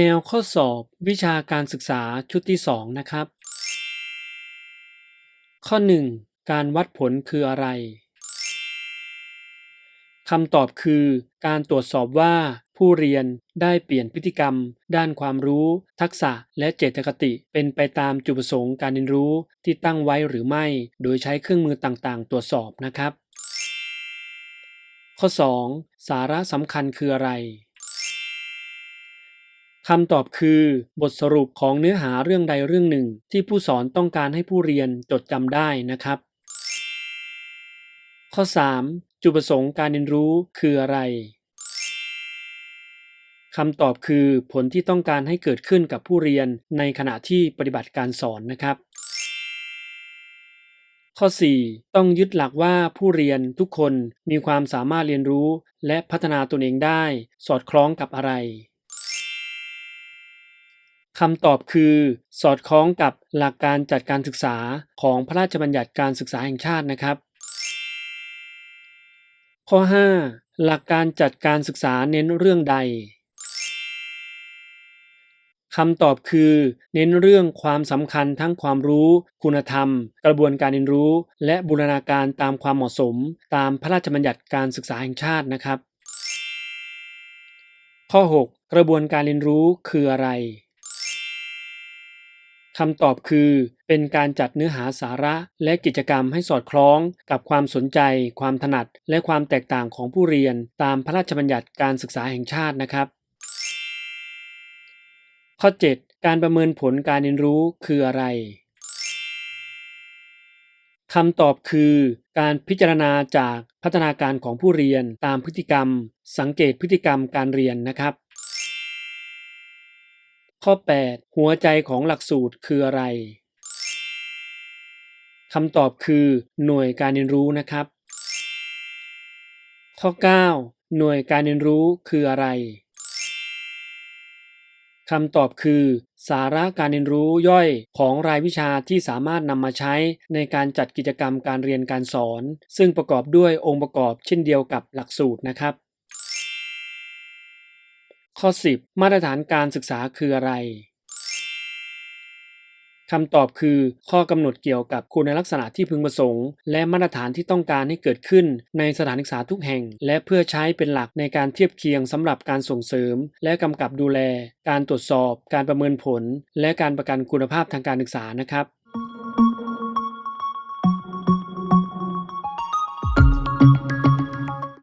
แนวข้อสอบวิชาการศึกษาชุดที่ 2 นะครับ ข้อ 1 การวัดผลคืออะไรคำตอบคือการตรวจสอบว่าผู้เรียนได้เปลี่ยนพฤติกรรม ด้านความรู้ ทักษะและเจตคติ เป็นไปตามจุดประสงค์การเรียนรู้ที่ตั้งไว้หรือไม่ โดยใช้เครื่องมือต่างๆ ตรวจสอบนะครับ ข้อ 2 สาระสำคัญคืออะไร คำตอบคือบทสรุปของเนื้อหาเรื่องใดเรื่องหนึ่ง ที่ผู้สอนต้องการให้ผู้เรียนจดจำได้นะครับ ข้อ 3. จุดประสงค์การเรียนรู้คืออะไรคำตอบคือผลที่ต้องการให้เกิดขึ้นกับผู้เรียนในขณะที่ปฏิบัติการสอนนะครับ ข้อ 4. ต้องยึดหลักว่าผู้เรียนทุกคนมีความสามารถเรียนรู้ และพัฒนาตนเองได้ สอดคล้องกับอะไร คำตอบคือสอดคล้องกับหลักการจัดการศึกษาของพระราชบัญญัติการศึกษาแห่งชาตินะครับ ข้อ 5 หลักการจัดการศึกษาเน้นเรื่องใดคำตอบคือ เน้นเรื่องความสำคัญทั้งความรู้ คุณธรรม กระบวนการเรียนรู้ และบูรณาการตามความเหมาะสม ตามพระราชบัญญัติการศึกษาแห่งชาตินะครับ ข้อ 6 กระบวนการเรียนรู้คืออะไร คำตอบคือ เป็นการจัดเนื้อหาสาระและกิจกรรมให้สอดคล้องกับความสนใจ ความถนัด และความแตกต่างของผู้เรียน ตามพระราชบัญญัติการศึกษาแห่งชาตินะครับ ข้อ 7 การประเมินผลการเรียนรู้คืออะไรคำตอบคือการพิจารณาจากพัฒนาการของผู้เรียนตามพฤติกรรม สังเกตพฤติกรรมการเรียนนะครับ ข้อ 8 หัวใจของหลักสูตรคืออะไรคำตอบคือ หน่วยการเรียนรู้นะครับ ข้อ 9 หน่วยการเรียนรู้คืออะไรคำตอบคือ สาระการเรียนรู้ย่อยของรายวิชาที่สามารถนำมาใช้ในการจัดกิจกรรมการเรียนการสอน ซึ่งประกอบด้วยองค์ประกอบเช่นเดียวกับหลักสูตรนะครับ ข้อ 10 มาตรฐานการศึกษาคืออะไรคำตอบคือข้อกำหนดเกี่ยวกับคุณลักษณะที่พึงประสงค์ และมาตรฐานที่ต้องการให้เกิดขึ้นในสถานศึกษาทุกแห่ง และเพื่อใช้เป็นหลักในการเทียบเคียงสำหรับการส่งเสริม และกำกับดูแล การตรวจสอบ การประเมินผล และการประกันคุณภาพทางการศึกษานะครับ